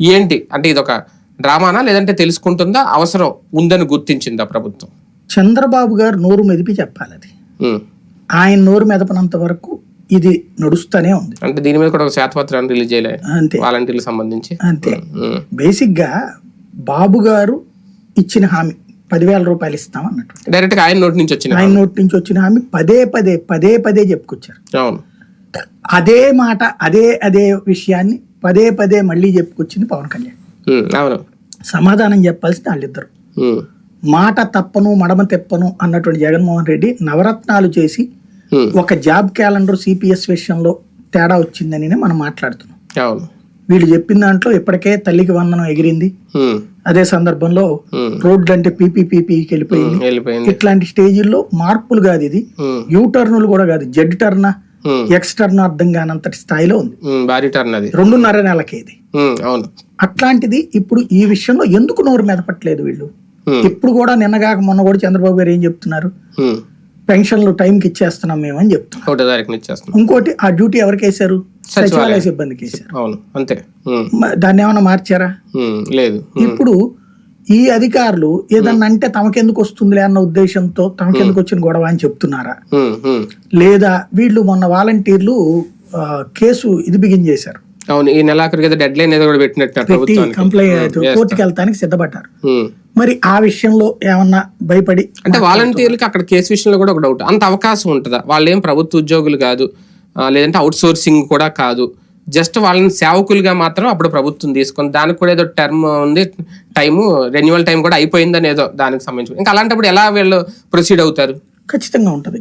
ఏంటి? అంటే ఇది ఒక డ్రామానా? లేదంటే తెలుసుకుంటుందా? అవసరం ఉందని గుర్తించిందా ప్రభుత్వం? చంద్రబాబు గారు నోరు మెదిపి చెప్పాలి అది. ఆయన నోరు మెదపనంత వరకు ఇది నడుస్తూనే ఉంది. అంటే దీని మీద కూడా ఒక శాతపత్రాన్ని రిలీజ్ చేయలే అంతే. వాలంటీర్లకు సంబంధించి? అంతే. ఉమ్. బేసిక్గా బాబు గారు ఇచ్చిన హామీ పదివేల రూపాయలు ఇస్తాం అన్నట్టు. డైరెక్ట్ ఆయన నోటి నుంచి వచ్చిన ఆయన నోటి నుంచి వచ్చిన హామీ పదే పదే పదే పదే చెప్పుకొచ్చారు. అవును. అదే మాట అదే అదే విషయాన్ని పదే పదే మళ్ళీ చెప్పుకొచ్చింది పవన్ కళ్యాణ్. అవును. సమాధానం చెప్పాల్సింది వాళ్ళిద్దరు. మాట తప్పను మడమ తెప్పను అన్నటువంటి జగన్మోహన్ రెడ్డి నవరత్నాలు చేసి ఒక జాబ్ క్యాలెండర్ సిపిఎస్ విషయంలో తేడా వచ్చిందని మనం మాట్లాడుతున్నాం. వీళ్ళు చెప్పిన దాంట్లో ఇప్పటికే తల్లికి వందనం ఎగిరింది. అదే సందర్భంలో రోడ్లు అంటే పీపీపీపీకి వెళ్ళిపోయింది. ఇట్లాంటి స్టేజీల్లో మార్పులు కాదు ఇది. యూ టర్నులు కూడా కాదు. Z turn um, X turn అర్థం కానంతటి స్థాయిలో ఉంది. ఉమ్, భారీ టర్న్ అది. రెండున్నర నెలకి ఇది. ఉమ్, అవును. అట్లాంటిది ఇప్పుడు ఈ విషయంలో ఎందుకు నోరు మెదపట్లేదు వీళ్ళు? ఉమ్, ఇప్పుడు కూడా నిన్నగాక మొన్న కూడా చంద్రబాబు గారు ఏం చెప్తున్నారు? పెన్షన్లు టైంకి ఇచ్చేస్తున్నాం మేము అని ఇచ్చేస్తున్నాం. ఇంకోటి ఆ డ్యూటీ ఎవరికి వేశారు? సచివాలయ. సిబ్బందికి వేశారు. అవును అంతే. దాన్ని ఏమైనా మార్చారా? లేదు. ఇప్పుడు ఈ అధికారులు ఏదన్నా అంటే తమకెందుకు వస్తుందిలే అన్న ఉద్దేశంతో తమకెందుకు వచ్చిన గొడవ అని చెప్తున్నారా. లేదా వీళ్ళు మొన్న వాలంటీర్లు కేసు ఇది బిగిన్ చేశారు. అవును ఈ నెలాఖరికి ఏదో డెడ్ లైన్ ఏదో కూడా పెట్టినట్టు కంప్లైంట్ కోర్టుకి వెళ్తానికి సిద్ధపడ్డారు. మరి ఆ విషయంలో ఏమన్నా భయపడి అంటే వాలంటీర్లకి అక్కడ కేసు విషయంలో కూడా ఒక డౌట్ అంత అవకాశం ఉంటుందా? వాళ్ళు ఏం ప్రభుత్వ ఉద్యోగులు కాదు. లేదంటే అవుట్ సోర్సింగ్ కూడా కాదు. జస్ట్ వాళ్ళని సేవకులుగా మాత్రం అప్పుడు ప్రభుత్వం తీసుకుంది. దానికి కూడా ఏదో టర్మ్ ఉంది టైము రెన్యువల్ టైం కూడా అయిపోయిందని ఏదో దానికి సంబంధించి. ఇంకా అలాంటప్పుడు ఎలా వీళ్ళు ప్రొసీడ్ అవుతారు? ఖచ్చితంగా ఉంటుంది.